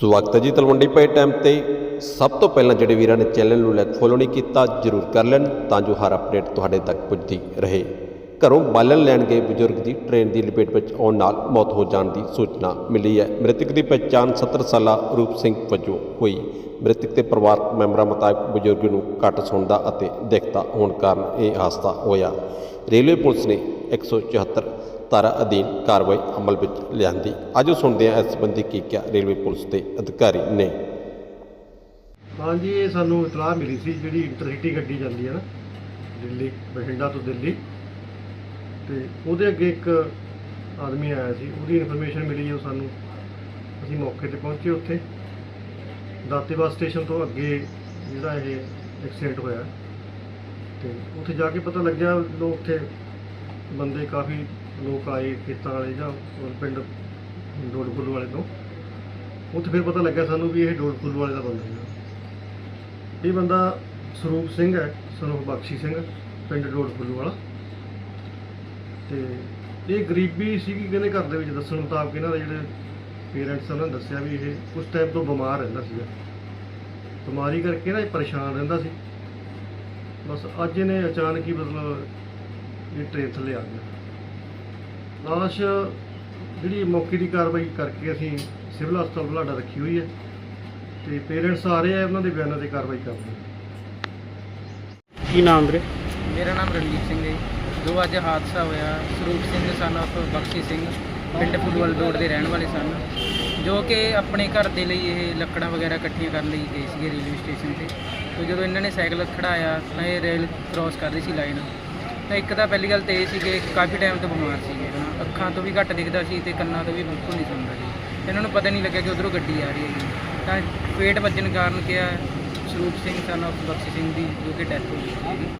ਸਵਾਗਤ ਹੈ ਜੀ ਤਲਵੰਡੀ ਪਏ ਟਾਈਮ ਤੇ। ਸਭ ਤੋਂ ਪਹਿਲਾਂ ਜਿਹੜੇ ਵੀਰਾਂ ਨੇ ਚੈਨਲ ਨੂੰ ਲਾਈਕ ਫੋਲੋ ਨਹੀਂ ਕੀਤਾ, ਜਰੂਰ ਕਰ ਲੈਣ ਤਾਂ ਜੋ ਹਰ ਅਪਡੇਟ ਤੁਹਾਡੇ ਤੱਕ ਪੁੱਜਦੀ ਰਹੇ। ਘਰੋਂ ਬਾਲਣ ਲੈਣ ਗਏ ਬਜ਼ੁਰਗ ਦੀ ਟ੍ਰੇਨ ਦੀ ਲਪੇਟ ਵਿੱਚ ਆਉਣ ਨਾਲ ਮੌਤ ਹੋ ਜਾਣ ਦੀ ਸੂਚਨਾ ਮਿਲੀ ਹੈ। ਮ੍ਰਿਤਕ ਦੀ ਪਛਾਣ 70 ਸਾਲਾ ਰੂਪ ਸਿੰਘ ਵਜੋਂ ਹੋਈ। ਮ੍ਰਿਤਕ ਦੇ ਪਰਿਵਾਰਕ ਮੈਂਬਰਾਂ ਮੁਤਾਬਕ ਬਜ਼ੁਰਗ ਨੂੰ ਘੱਟ ਸੁਣਦਾ ਅਤੇ ਦਿਖਦਾ ਹੋਣ ਕਾਰਨ ਇਹ ਹਾਦਸਾ ਹੋਇਆ। ਰੇਲਵੇ ਪੁਲਿਸ ਨੇ 174 ਧਾਰਾ ਅਧੀਨ ਕਾਰਵਾਈ ਅਮਲ ਵਿੱਚ ਲਿਆਂਦੀ। ਅੱਜ ਸੁਣਦੇ ਹਾਂ ਇਸ ਸੰਬੰਧੀ ਕੀ ਕਿਹਾ ਰੇਲਵੇ ਪੁਲਿਸ ਦੇ ਅਧਿਕਾਰੀ ਨੇ। ਹਾਂਜੀ ਇਹ ਸਾਨੂੰ ਇਤਲਾਹ ਮਿਲੀ ਸੀ ਜਿਹੜੀ ਇੰਟਰਸਿਟੀ ਗੱਡੀ ਜਾਂਦੀ ਹੈ ਨਾ, ਦਿੱਲੀ, ਬਠਿੰਡਾ ਤੋਂ ਦਿੱਲੀ। ਤੇ ਉਹਦੇ ਅੱਗੇ ਇੱਕ ਆਦਮੀ ਆਇਆ ਸੀ, ਉਹਦੀ ਇਨਫੋਰਮੇਸ਼ਨ ਮਿਲੀ ਉਹ ਸਾਨੂੰ। ਅਸੀਂ ਮੌਕੇ ਤੇ ਪਹੁੰਚੇ ਉੱਥੇ। ਦਾਤੇਵਾਲ ਸਟੇਸ਼ਨ ਤੋਂ ਅੱਗੇ ਜਿਹੜਾ ਇਹ ਐਕਸੀਡੈਂਟ ਹੋਇਆ। ਤੇ ਉੱਥੇ ਜਾ ਕੇ ਪਤਾ ਲੱਗਿਆ, ਲੋਕ ਉੱਥੇ ਬੰਦੇ ਕਾਫੀ ਲੋਕ ਆਏ ਖੇਤਾਂ ਵਾਲੇ ਜਾਂ ਹੋਰ ਪਿੰਡ ਡੋਡਫੁੱਲ ਵਾਲੇ ਤੋਂ, ਉੱਥੇ ਫਿਰ ਪਤਾ ਲੱਗਿਆ ਸਾਨੂੰ ਵੀ ਇਹ ਡੋਡਫੁੱਲ ਵਾਲੇ ਦਾ ਬੰਦਾ ਹੈ। ਇਹ ਬੰਦਾ ਸਰੂਪ ਸਿੰਘ ਹੈ, ਸਰੂਪ ਬਖਸ਼ੀ ਸਿੰਘ, ਪਿੰਡ ਡੋਡਫੁੱਲੂ ਵਾਲਾ। ਤੇ ਇਹ ਗਰੀਬੀ ਸੀਗੀ ਕਹਿੰਦੇ ਘਰ ਦੇ ਵਿੱਚ ਦੱਸਣ ਮੁਤਾਬਕ ਇਹਨਾਂ ਦੇ ਜਿਹੜੇ ਪੇਰੈਂਟਸ ਉਹਨਾਂ ਨੇ ਦੱਸਿਆ ਵੀ ਇਹ ਉਸ ਟਾਈਮ ਤੋਂ ਬਿਮਾਰ ਰਹਿੰਦਾ ਸੀਗਾ। ਬਿਮਾਰੀ ਕਰਕੇ ਨਾ ਇਹ ਪਰੇਸ਼ਾਨ ਰਹਿੰਦਾ ਸੀ। ਬਸ ਅੱਜ ਇਹਨੇ ਅਚਾਨਕ ਹੀ ਮਤਲਬ ਇਹ ਟ੍ਰੇਨ ਥੱਲੇ ਆ ਗਿਆ। ਲਾਸ਼ ਜਿਹੜੀ ਮੌਕੇ ਦੀ ਕਾਰਵਾਈ ਕਰਕੇ ਅਸੀਂ ਸਿਵਲ ਹਸਪਤਾਲ ਬੁਲਾਡਾ ਰੱਖੀ ਹੋਈ ਹੈ ਤੇ ਪੇਰੈਂਟਸ ਆ ਰਹੇ ਆ ਉਹਨਾਂ ਦੇ ਬਿਆਨਾਂ ਤੇ ਕਾਰਵਾਈ ਕਰਦੇ ਕੀ ਨਾਮ ਵੀਰੇ? ਮੇਰਾ ਨਾਮ ਰਣਜੀਤ ਸਿੰਘ ਹੈ ਜੀ। ਅੱਜ ਹਾਦਸਾ ਹੋਇਆ ਸਰੂਪ ਸਿੰਘ ਸਨ of ਬਖਸ਼ੀ ਸਿੰਘ ਪਿੰਡ ਫੁੱਲਵਾਲ ਰੋਡ ਦੇ ਰਹਿਣ ਵਾਲੇ ਸਨ। ਜੋ ਕਿ ਆਪਣੇ ਘਰ ਦੇ ਲਈ ਇਹ ਲੱਕੜਾਂ ਵਗੈਰਾ ਇਕੱਠੀਆਂ ਕਰਨ ਲਈ ਗਏ ਸੀਗੇ ਰੇਲਵੇ ਸਟੇਸ਼ਨ ਤੇ। ਤੇ ਜਦੋਂ ਇਹਨਾਂ ਨੇ ਸਾਈਕਲ ਖੜਾਇਆ ਤਾਂ ਇਹ ਰੇਲ ਕ੍ਰਾਸ ਕਰ ਰਹੀ ਸੀ ਲਾਈਨ ਤਾਂ ਇੱਕ ਤਾਂ ਪਹਿਲੀ ਗੱਲ ਤੇ ਇਹ ਸੀਗੇ ਕਾਫੀ ਟਾਈਮ ਤੋਂ ਬਿਮਾਰ ਸੀਗੇ, ਹਨਾ। ਅੱਖਾਂ ਤੋਂ ਵੀ ਘੱਟ ਦਿਖਦਾ ਸੀ ਤੇ ਕੰਨਾਂ ਤੋਂ ਵੀ ਬਿਲਕੁਲ ਨਹੀਂ ਸੁਣਦਾ ਸੀ। ਇਹਨਾਂ ਨੂੰ ਪਤਾ ਨਹੀਂ ਲੱਗਿਆ ਕਿ ਉਧਰੋਂ ਗੱਡੀ ਆ ਰਹੀ ਹੈ ਤਾਂ ਪੇਟ ਵੱਜਣ ਕਾਰਨ ਕਿਹਾ ਸਰੂਪ ਸਿੰਘ ਸਨ of ਬਖਸ਼ੀ ਸਿੰਘ ਦੀ, ਜੋ ਕਿ ਡੈਥ ਹੋ ਗਈ ਸੀਗੀ।